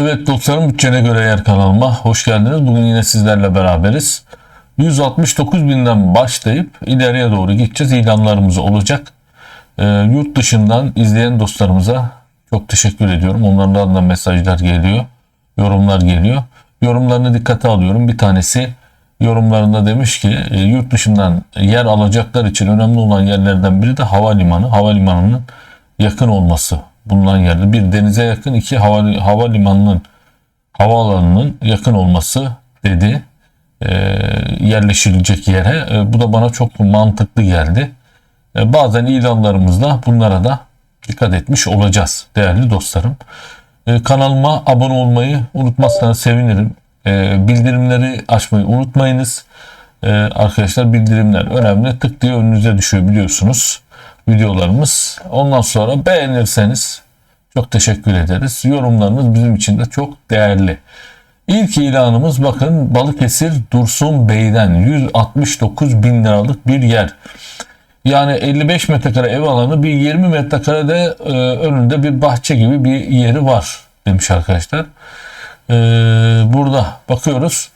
Evet dostlarım bütçene göre yer kanalıma hoş geldiniz. Bugün yine sizlerle beraberiz. 169 binden başlayıp ileriye doğru gideceğiz. İlanlarımız olacak. Ee, yurt dışından izleyen dostlarımıza çok teşekkür ediyorum. Onlardan da mesajlar geliyor. Yorumlar geliyor. Yorumlarını dikkate alıyorum. Bir tanesi yorumlarında demiş ki e, yurt dışından yer alacaklar için önemli olan yerlerden biri de havalimanı. Havalimanının yakın olması bulunan yerde. Bir denize yakın, iki hava, havalimanının havaalanının yakın olması dedi. E, yerleşilecek yere. E, bu da bana çok mantıklı geldi. E, bazen ilanlarımızda bunlara da dikkat etmiş olacağız değerli dostlarım. E, kanalıma abone olmayı unutmazsanız sevinirim. E, bildirimleri açmayı unutmayınız. E, arkadaşlar bildirimler önemli. Tık diye önünüze düşüyor biliyorsunuz videolarımız. Ondan sonra beğenirseniz çok teşekkür ederiz. Yorumlarınız bizim için de çok değerli. İlk ilanımız bakın Balıkesir Dursun Bey'den 169 bin liralık bir yer. Yani 55 metrekare ev alanı bir 20 metrekare de e, önünde bir bahçe gibi bir yeri var demiş arkadaşlar. E, burada bakıyoruz.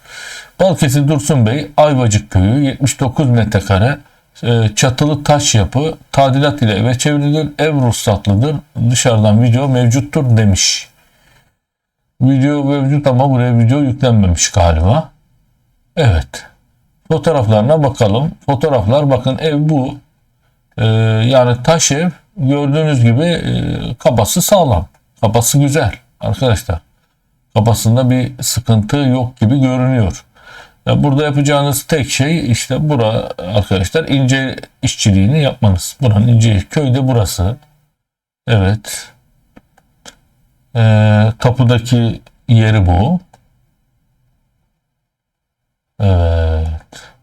Balıkesir Dursun Bey Ayvacık Köyü 79 metrekare çatılı taş yapı tadilat ile eve çevrilir. Ev ruhsatlıdır. Dışarıdan video mevcuttur demiş. Video mevcut ama buraya video yüklenmemiş galiba. Evet. Fotoğraflarına bakalım. Fotoğraflar bakın ev bu. Ee, yani taş ev gördüğünüz gibi e, kabası sağlam. Kabası güzel arkadaşlar. Kabasında bir sıkıntı yok gibi görünüyor. Ya burada yapacağınız tek şey işte bura arkadaşlar ince işçiliğini yapmanız. Buranın ince köyde burası. Evet. Ee, tapudaki yeri bu. Evet.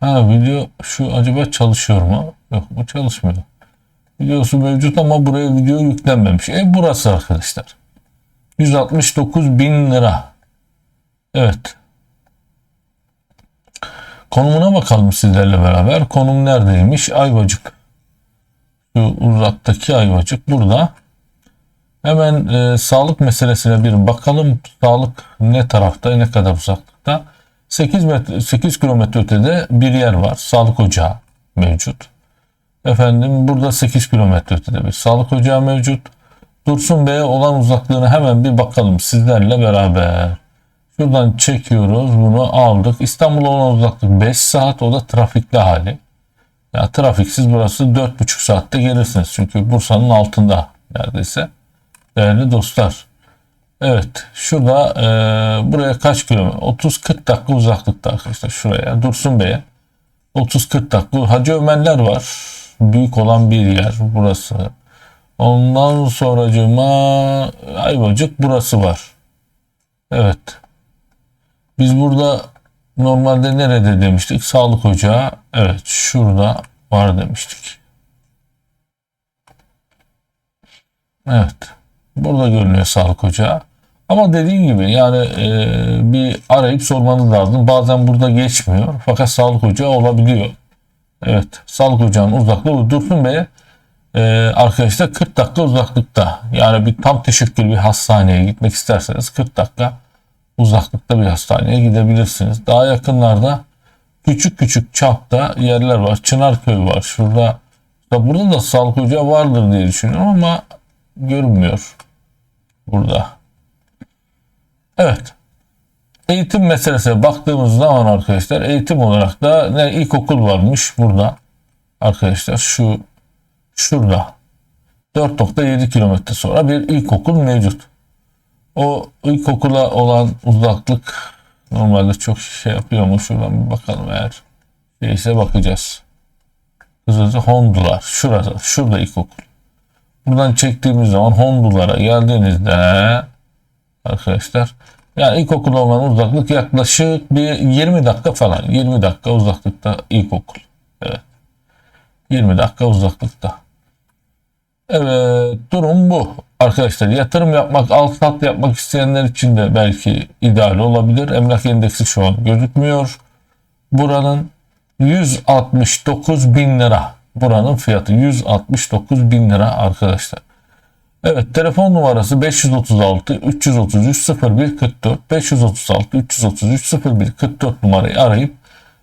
Ha video şu acaba çalışıyor mu? Yok bu çalışmıyor. Videosu mevcut ama buraya video yüklenmemiş. E burası arkadaşlar. 169 bin lira. Evet. Konumuna bakalım sizlerle beraber. Konum neredeymiş? Ayvacık. Şu uzaktaki Ayvacık burada. Hemen e, sağlık meselesine bir bakalım. Sağlık ne tarafta, ne kadar uzaklıkta? 8 metre 8 kilometre ötede bir yer var. Sağlık ocağı mevcut. Efendim burada 8 kilometre ötede bir sağlık ocağı mevcut. Dursun Bey'e olan uzaklığını hemen bir bakalım sizlerle beraber. Şuradan çekiyoruz bunu aldık. İstanbul'a olan uzaklık 5 saat o da trafikli hali. Ya trafiksiz burası 4,5 saatte gelirsiniz. Çünkü Bursa'nın altında neredeyse. Değerli dostlar. Evet şurada e, buraya kaç kilometre? 30-40 dakika uzaklıkta arkadaşlar şuraya Dursun Bey'e. 30-40 dakika. Hacı Ömerler var. Büyük olan bir yer burası. Ondan sonracıma Ayvacık burası var. Evet. Biz burada normalde nerede demiştik? Sağlık ocağı. Evet şurada var demiştik. Evet. Burada görünüyor sağlık ocağı. Ama dediğim gibi yani e, bir arayıp sormanız lazım. Bazen burada geçmiyor. Fakat sağlık ocağı olabiliyor. Evet. Sağlık ocağının uzaklığı Dursun Bey e, arkadaşlar 40 dakika uzaklıkta. Yani bir tam teşekkür bir hastaneye gitmek isterseniz 40 dakika uzaklıkta bir hastaneye gidebilirsiniz. Daha yakınlarda küçük küçük çapta yerler var. Çınarköy var. Şurada burada da sağlık ocağı vardır diye düşünüyorum ama görünmüyor burada. Evet. Eğitim meselesine baktığımız zaman arkadaşlar eğitim olarak da ne ilkokul varmış burada. Arkadaşlar şu şurada 4.7 kilometre sonra bir ilkokul mevcut. O ilkokula olan uzaklık normalde çok şey yapıyor mu? Şuradan bir bakalım eğer şeyse bakacağız. Hızlıca Hondular. Şurada. Şurada ilkokul. Buradan çektiğimiz zaman Hondulara geldiğinizde arkadaşlar yani ilkokula olan uzaklık yaklaşık bir 20 dakika falan. 20 dakika uzaklıkta ilkokul. Evet. 20 dakika uzaklıkta. Evet durum bu. Arkadaşlar yatırım yapmak, alt sat yapmak isteyenler için de belki ideal olabilir. Emlak endeksi şu an gözükmüyor. Buranın 169 bin lira. Buranın fiyatı 169 bin lira arkadaşlar. Evet telefon numarası 536 333 01 44 536 333 01 44 numarayı arayıp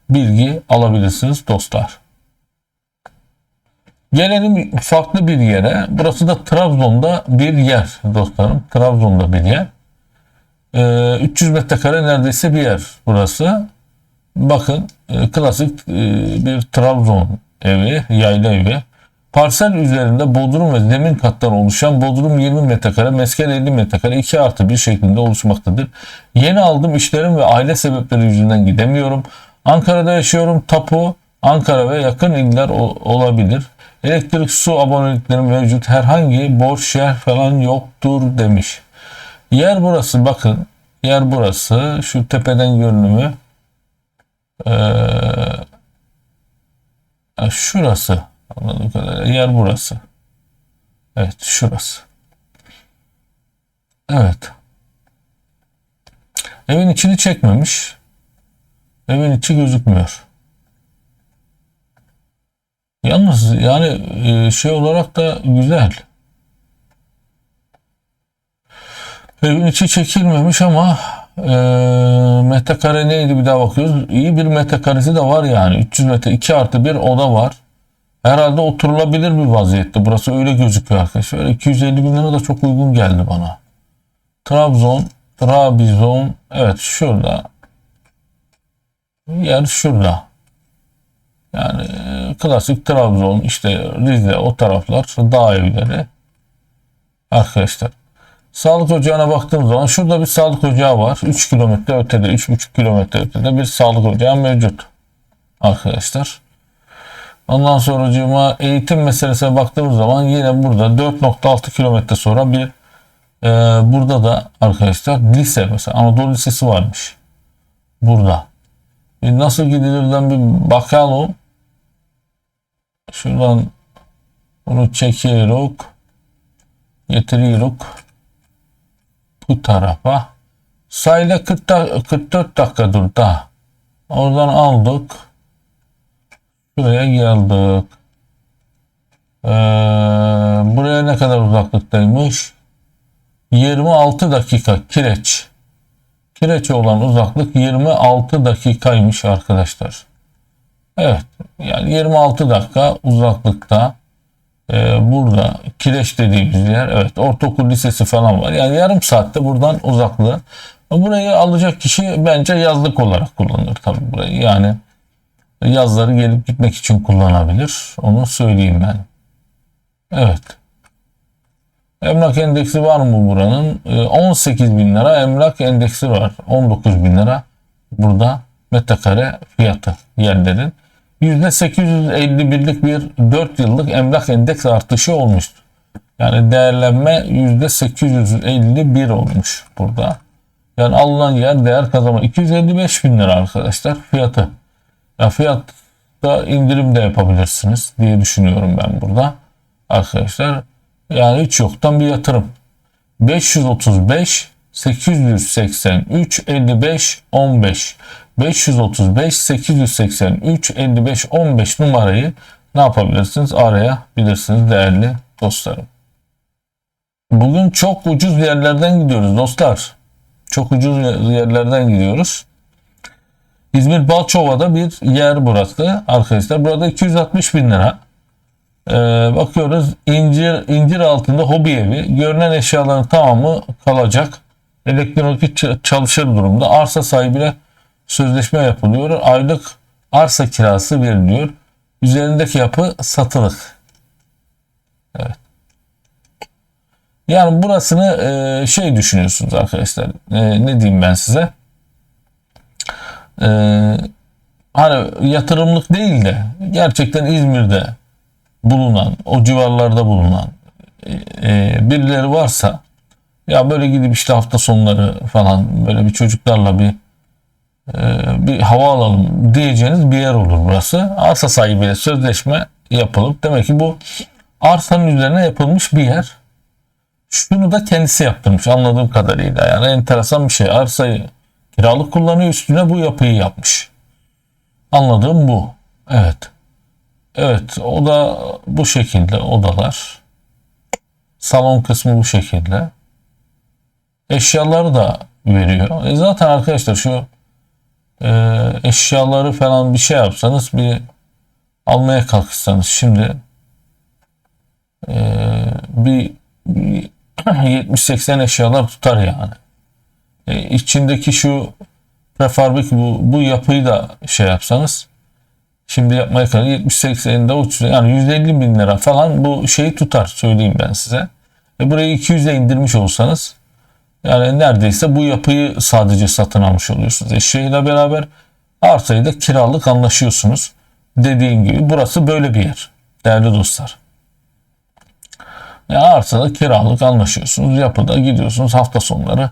bilgi alabilirsiniz dostlar. Gelelim farklı bir yere. Burası da Trabzon'da bir yer dostlarım. Trabzon'da bir yer. Ee, 300 metrekare neredeyse bir yer burası. Bakın e, klasik e, bir Trabzon evi, yayla evi. Parsel üzerinde bodrum ve zemin kattan oluşan bodrum 20 metrekare, mesken 50 metrekare 2 artı bir şeklinde oluşmaktadır. Yeni aldığım işlerim ve aile sebepleri yüzünden gidemiyorum. Ankara'da yaşıyorum. Tapu Ankara ve yakın iller olabilir. Elektrik, su aboneliklerim mevcut. Herhangi borç yer falan yoktur demiş. Yer burası bakın. Yer burası. Şu tepeden görünümü. Ee, şurası. Anladığım kadarıyla yer burası. Evet şurası. Evet. Evin içini çekmemiş. Evin içi gözükmüyor. Yalnız yani e, şey olarak da güzel. Evin içi çekilmemiş ama e, metrekare neydi bir daha bakıyoruz. İyi bir metrekaresi de var yani. 300 metre 2 artı bir oda var. Herhalde oturulabilir bir vaziyette. Burası öyle gözüküyor arkadaşlar. 250 bin lira da çok uygun geldi bana. Trabzon, Trabzon. Evet şurada. Yer şurada. Yani e, klasik Trabzon, işte Rize o taraflar dağ evleri. Arkadaşlar. Sağlık ocağına baktığım zaman şurada bir sağlık ocağı var. 3 kilometre ötede, 3,5 kilometre ötede bir sağlık ocağı mevcut. Arkadaşlar. Ondan sonracığıma eğitim meselesine baktığımız zaman yine burada 4.6 kilometre sonra bir e, burada da arkadaşlar lise mesela Anadolu Lisesi varmış. Burada. Bir nasıl gidilirden bir bakalım. Şuradan bunu çekiyoruz. Getiriyoruz. Bu tarafa. Sayla 40 da- 44 dakika dur da. Oradan aldık. Şuraya geldik. Ee, buraya ne kadar uzaklıktaymış? 26 dakika kireç. Kireç'e olan uzaklık 26 dakikaymış arkadaşlar. Evet yani 26 dakika uzaklıkta e, burada Kireç dediğimiz yer evet ortaokul lisesi falan var. Yani yarım saatte buradan uzaklığı. Burayı alacak kişi bence yazlık olarak kullanır tabii burayı. Yani yazları gelip gitmek için kullanabilir. Onu söyleyeyim ben. Evet. Emlak endeksi var mı buranın? Ee, 18 bin lira emlak endeksi var. 19 bin lira burada metrekare fiyatı yerlerin. %851'lik bir 4 yıllık emlak endeks artışı olmuştur. Yani değerlenme %851 olmuş burada. Yani alınan yer değer kazanma 255 bin lira arkadaşlar fiyatı. Ya fiyatta indirim de yapabilirsiniz diye düşünüyorum ben burada arkadaşlar. Yani hiç yoktan bir yatırım. 535 883 55 15 535 883 55 15 numarayı ne yapabilirsiniz? Arayabilirsiniz değerli dostlarım. Bugün çok ucuz yerlerden gidiyoruz dostlar. Çok ucuz yerlerden gidiyoruz. İzmir Balçova'da bir yer burası arkadaşlar. Burada 260 bin lira. Ee, bakıyoruz incir incir altında hobi evi. Görünen eşyaların tamamı kalacak. Elektronik çalışır durumda. Arsa sahibiyle sözleşme yapılıyor. Aylık arsa kirası veriliyor. Üzerindeki yapı satılık. Evet. Yani burasını e, şey düşünüyorsunuz arkadaşlar. E, ne diyeyim ben size? E, hani yatırımlık değil de gerçekten İzmir'de bulunan, o civarlarda bulunan e, birileri varsa ya böyle gidip işte hafta sonları falan böyle bir çocuklarla bir e, bir hava alalım diyeceğiniz bir yer olur burası. Arsa sahibiyle sözleşme yapılıp demek ki bu arsanın üzerine yapılmış bir yer. Şunu da kendisi yaptırmış anladığım kadarıyla. Yani enteresan bir şey. Arsayı kiralık kullanıyor üstüne bu yapıyı yapmış. Anladığım bu. Evet. Evet o da bu şekilde odalar. Salon kısmı bu şekilde. Eşyaları da veriyor. E zaten arkadaşlar şu e, eşyaları falan bir şey yapsanız bir almaya kalkışsanız şimdi e, bir, bir 70-80 eşyalar tutar yani. E, içindeki şu prefabrik bu, bu yapıyı da şey yapsanız şimdi yapmaya kadar 70-80'de uçuz yani 150 bin lira falan bu şeyi tutar söyleyeyim ben size. E burayı 200'e indirmiş olsanız yani neredeyse bu yapıyı sadece satın almış oluyorsunuz. Eşyayla beraber arsayı da kiralık anlaşıyorsunuz. Dediğim gibi burası böyle bir yer değerli dostlar. Yani arsada kiralık anlaşıyorsunuz. Yapıda gidiyorsunuz hafta sonları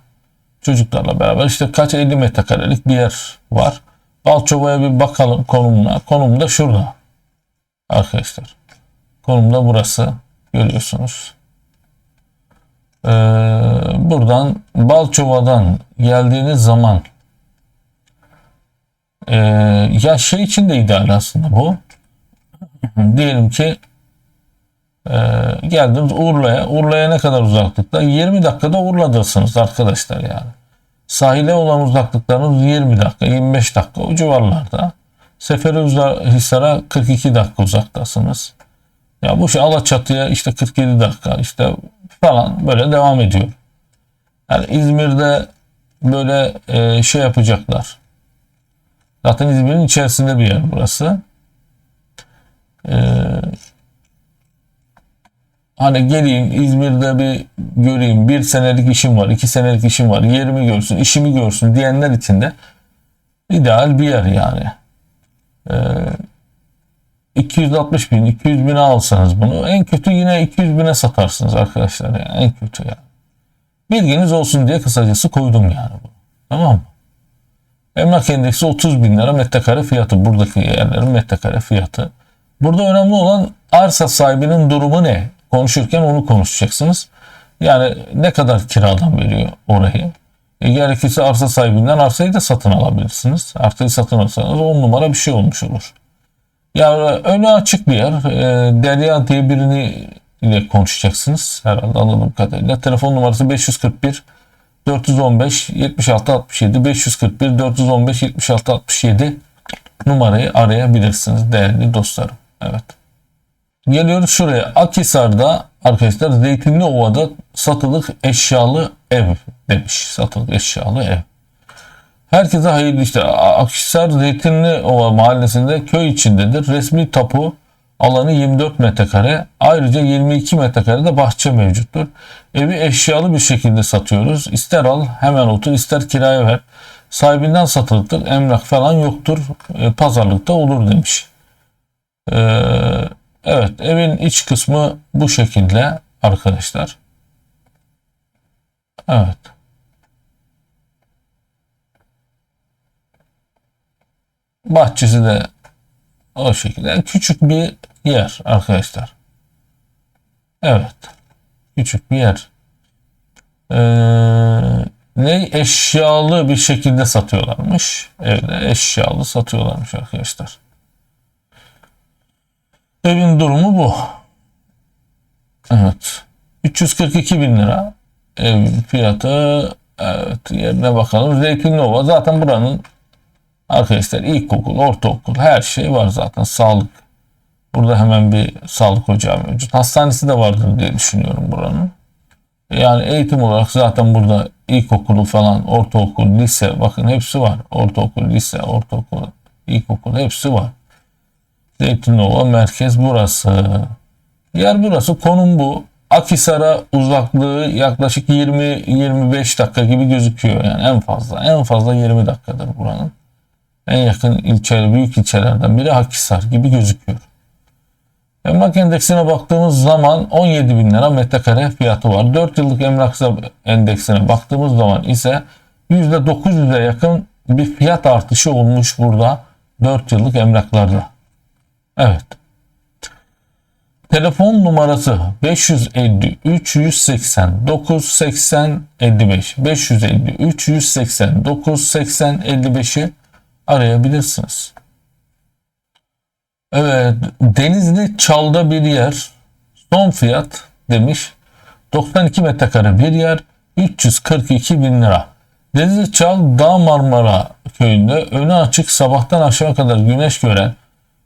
çocuklarla beraber işte kaç 50 metrekarelik bir yer var. Balçova'ya bir bakalım konumuna. Konum da şurada. Arkadaşlar. Konum da burası. Görüyorsunuz. Ee, buradan Balçova'dan geldiğiniz zaman e, ya şey için de ideal aslında bu. Diyelim ki e, geldiniz Urla'ya. Urla'ya ne kadar uzaklıkta? 20 dakikada Urla'dasınız arkadaşlar yani. Sahile olan uzaklıklarınız 20 dakika, 25 dakika o civarlarda. Seferihisar'a 42 dakika uzaktasınız. Ya bu şey Alaçatı'ya işte 47 dakika işte falan böyle devam ediyor. Yani İzmir'de böyle e, şey yapacaklar. Zaten İzmir'in içerisinde bir yer burası. E, hani geleyim İzmir'de bir göreyim bir senelik işim var iki senelik işim var yerimi görsün işimi görsün diyenler için de ideal bir yer yani. Ee, 260 bin 200 bine alsanız bunu en kötü yine 200 bine satarsınız arkadaşlar yani en kötü yani. Bilginiz olsun diye kısacası koydum yani bunu. Tamam mı? Emlak endeksi 30 bin lira metrekare fiyatı. Buradaki yerlerin metrekare fiyatı. Burada önemli olan arsa sahibinin durumu ne? konuşurken onu konuşacaksınız. Yani ne kadar kiradan veriyor orayı. E, gerekirse arsa sahibinden arsayı da satın alabilirsiniz. Arsayı satın alırsanız on numara bir şey olmuş olur. Yani önü açık bir yer. E, Derya diye birini ile konuşacaksınız. Herhalde anladığım kadarıyla. Telefon numarası 541 415 76 67 541 415 76 67 numarayı arayabilirsiniz değerli dostlarım. Evet. Geliyoruz şuraya. Akhisar'da arkadaşlar Zeytinli Ova'da satılık eşyalı ev demiş. Satılık eşyalı ev. Herkese hayırlı işte. Akhisar Zeytinli Ova mahallesinde köy içindedir. Resmi tapu alanı 24 metrekare. Ayrıca 22 metrekare de bahçe mevcuttur. Evi eşyalı bir şekilde satıyoruz. İster al hemen otur ister kiraya ver. Sahibinden satılıktır. Emlak falan yoktur. E, pazarlıkta olur demiş. Eee Evet evin iç kısmı bu şekilde arkadaşlar. Evet. Bahçesi de o şekilde. Küçük bir yer arkadaşlar. Evet. Küçük bir yer. Ee, ne eşyalı bir şekilde satıyorlarmış. Evde eşyalı satıyorlarmış arkadaşlar. Evin durumu bu. Evet. 342 bin lira ev fiyatı. Evet yerine bakalım. Zeytinli zaten buranın arkadaşlar ilkokul, ortaokul her şey var zaten. Sağlık. Burada hemen bir sağlık ocağı mevcut. Hastanesi de vardır diye düşünüyorum buranın. Yani eğitim olarak zaten burada ilkokulu falan, ortaokul, lise bakın hepsi var. Ortaokul, lise, ortaokul, ilkokul hepsi var. Zeytinova merkez burası. Yer burası. Konum bu. Akhisar'a uzaklığı yaklaşık 20-25 dakika gibi gözüküyor. Yani en fazla. En fazla 20 dakikadır buranın. En yakın ilçe, büyük ilçelerden biri Akhisar gibi gözüküyor. Emlak endeksine baktığımız zaman 17 bin lira metrekare fiyatı var. 4 yıllık emlak endeksine baktığımız zaman ise %900'e yakın bir fiyat artışı olmuş burada 4 yıllık emlaklarda. Evet. Telefon numarası 553 189 80 55 553 189 80 55'i arayabilirsiniz. Evet, Denizli Çal'da bir yer. Son fiyat demiş 92 metrekare bir yer 342 bin lira. Denizli Çal Dağ Marmara köyünde önü açık sabahtan akşama kadar güneş gören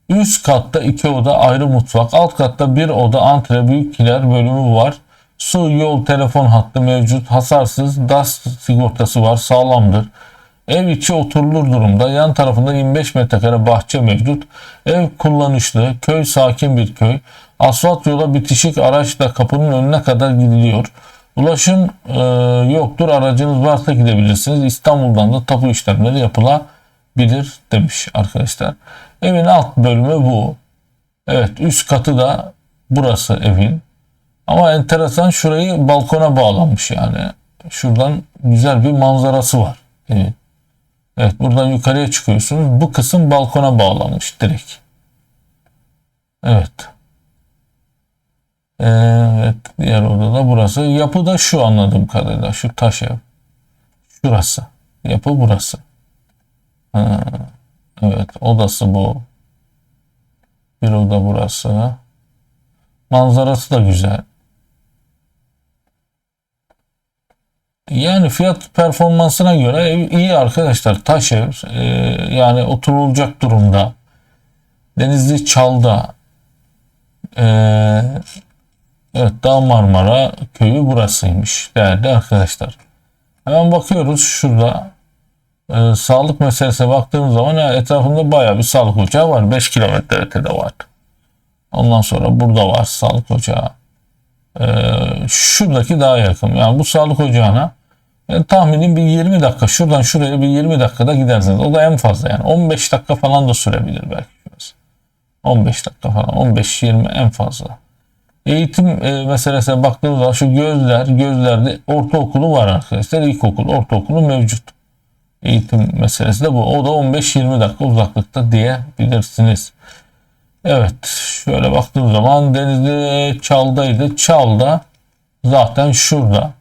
üst katta iki oda ayrı mutfak alt katta bir oda antre büyük kiler bölümü var. Su, yol, telefon hattı mevcut. Hasarsız. DAS sigortası var. Sağlamdır. Ev içi oturulur durumda. Yan tarafında 25 metrekare bahçe mevcut. Ev kullanışlı. Köy sakin bir köy. Asfalt yola bitişik araçla kapının önüne kadar gidiliyor. Ulaşım e, yoktur. Aracınız varsa gidebilirsiniz. İstanbul'dan da tapu işlemleri yapılabilir demiş arkadaşlar. Evin alt bölümü bu. Evet üst katı da burası evin. Ama enteresan şurayı balkona bağlamış yani. Şuradan güzel bir manzarası var. Evet. Evet buradan yukarıya çıkıyorsunuz. Bu kısım balkona bağlanmış direkt. Evet. Evet diğer odada burası. Yapı da şu anladığım kadarıyla. Şu taş ev. Şurası. Yapı burası. Ha, evet odası bu. Bir oda burası. Manzarası da güzel. Yani fiyat performansına göre ev iyi arkadaşlar. Taş ev e, yani oturulacak durumda. Denizli Çal'da e, evet Dağ Marmara köyü burasıymış değerli arkadaşlar. Hemen bakıyoruz şurada e, sağlık meselesine baktığımız zaman ya, etrafında bayağı bir sağlık ocağı var. 5 kilometre ötede var. Ondan sonra burada var sağlık ocağı. E, şuradaki daha yakın. Yani bu sağlık ocağına yani tahminim bir 20 dakika şuradan şuraya bir 20 dakikada gidersiniz. O da en fazla yani 15 dakika falan da sürebilir belki. Biraz. 15 dakika falan 15-20 en fazla. Eğitim e, meselesine baktığımız zaman şu gözler, gözlerde ortaokulu var arkadaşlar. İlkokul, ortaokulu mevcut. Eğitim meselesi de bu. O da 15-20 dakika uzaklıkta diyebilirsiniz. Evet şöyle baktığımız zaman Denizli Çal'daydı. Çal'da zaten şurada.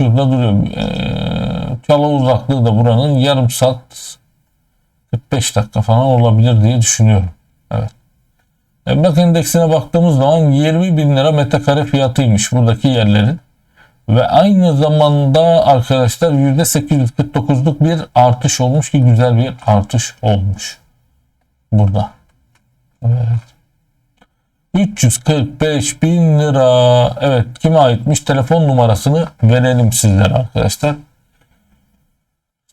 Şurada duruyor. Ee, Çala uzaklığı da buranın yarım saat 45 dakika falan olabilir diye düşünüyorum. Evet. Emlak endeksine baktığımız zaman 20 bin lira metrekare fiyatıymış buradaki yerlerin. Ve aynı zamanda arkadaşlar %849'luk bir artış olmuş ki güzel bir artış olmuş. Burada. Evet. 345 bin lira. Evet kime aitmiş? Telefon numarasını verelim sizlere arkadaşlar.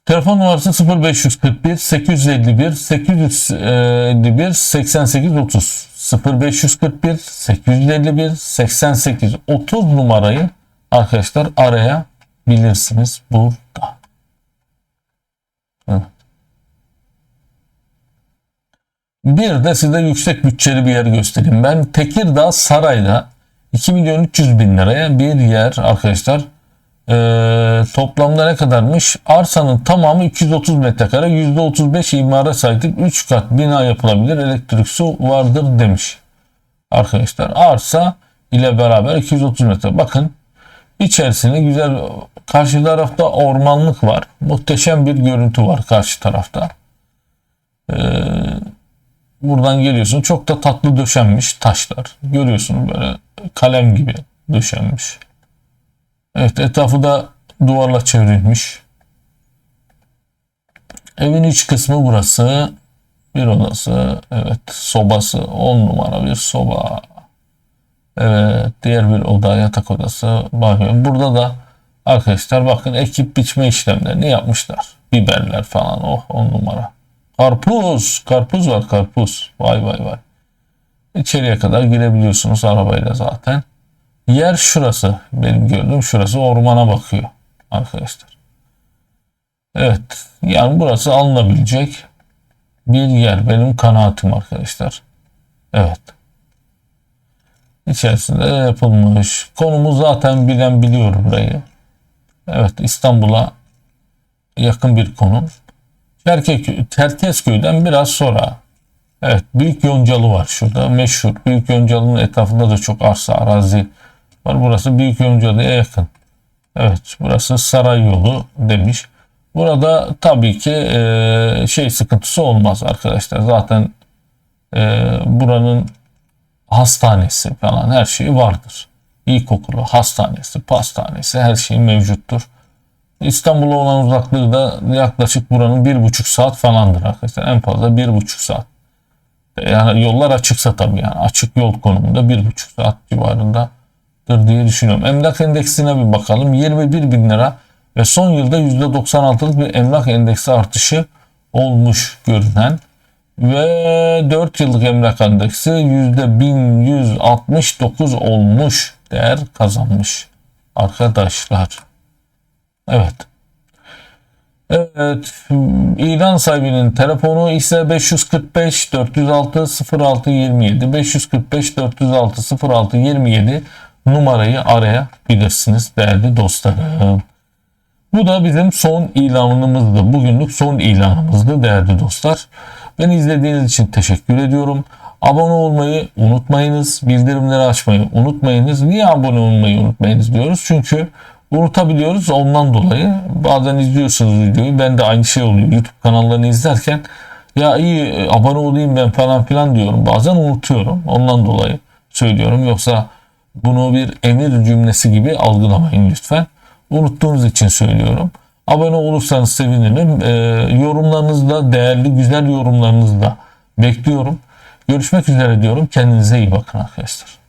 Telefon numarası 0541 851 851 88 30 0541 851 88 30 numarayı arkadaşlar arayabilirsiniz burada. Bir de size yüksek bütçeli bir yer göstereyim. Ben Tekirdağ Saray'da 2 milyon 300 bin liraya bir yer arkadaşlar. Ee, toplamda ne kadarmış? Arsanın tamamı 230 metrekare. %35 imara sahip 3 kat bina yapılabilir. Elektrik su vardır demiş. Arkadaşlar arsa ile beraber 230 metre. Bakın içerisinde güzel karşı tarafta ormanlık var. Muhteşem bir görüntü var karşı tarafta. Ee, Buradan geliyorsun. Çok da tatlı döşenmiş taşlar. Görüyorsun böyle kalem gibi döşenmiş. Evet etrafı da duvarla çevrilmiş. Evin iç kısmı burası. Bir odası. Evet sobası. 10 numara bir soba. Evet diğer bir oda yatak odası. Banyo. Burada da arkadaşlar bakın ekip biçme işlemlerini yapmışlar. Biberler falan. Oh 10 numara. Karpuz. Karpuz var karpuz. Vay vay vay. İçeriye kadar girebiliyorsunuz arabayla zaten. Yer şurası. Benim gördüğüm şurası ormana bakıyor arkadaşlar. Evet. Yani burası alınabilecek bir yer. Benim kanaatim arkadaşlar. Evet. İçerisinde yapılmış. Konumu zaten bilen biliyor burayı. Evet İstanbul'a yakın bir konum. Çerkek, Çerkezköy'den biraz sonra evet Büyük Yoncalı var şurada meşhur. Büyük Yoncalı'nın etrafında da çok arsa arazi var. Burası Büyük Yoncalı'ya yakın. Evet burası Saray Yolu demiş. Burada tabii ki e, şey sıkıntısı olmaz arkadaşlar. Zaten e, buranın hastanesi falan her şeyi vardır. ilkokulu, hastanesi, pastanesi her şey mevcuttur. İstanbul'a olan uzaklığı da yaklaşık buranın bir buçuk saat falandır arkadaşlar. En fazla bir buçuk saat. Yani yollar açıksa tabii yani açık yol konumunda bir buçuk saat civarındadır diye düşünüyorum. Emlak endeksine bir bakalım. 21 bin lira ve son yılda %96'lık bir emlak endeksi artışı olmuş görünen ve 4 yıllık emlak endeksi %1169 olmuş değer kazanmış arkadaşlar. Evet. Evet. İlan sahibinin telefonu ise 545 406 06 27 545 406 06 27 numarayı arayabilirsiniz değerli dostlarım. Bu da bizim son ilanımızdı. Bugünlük son ilanımızdı değerli dostlar. Beni izlediğiniz için teşekkür ediyorum. Abone olmayı unutmayınız. Bildirimleri açmayı unutmayınız. Niye abone olmayı unutmayınız diyoruz? Çünkü unutabiliyoruz ondan dolayı. Bazen izliyorsunuz videoyu. Ben de aynı şey oluyor. YouTube kanallarını izlerken ya iyi abone olayım ben falan filan diyorum. Bazen unutuyorum. Ondan dolayı söylüyorum. Yoksa bunu bir emir cümlesi gibi algılamayın lütfen. Unuttuğunuz için söylüyorum. Abone olursanız sevinirim. Ee, yorumlarınızda değerli güzel yorumlarınızda bekliyorum. Görüşmek üzere diyorum. Kendinize iyi bakın arkadaşlar.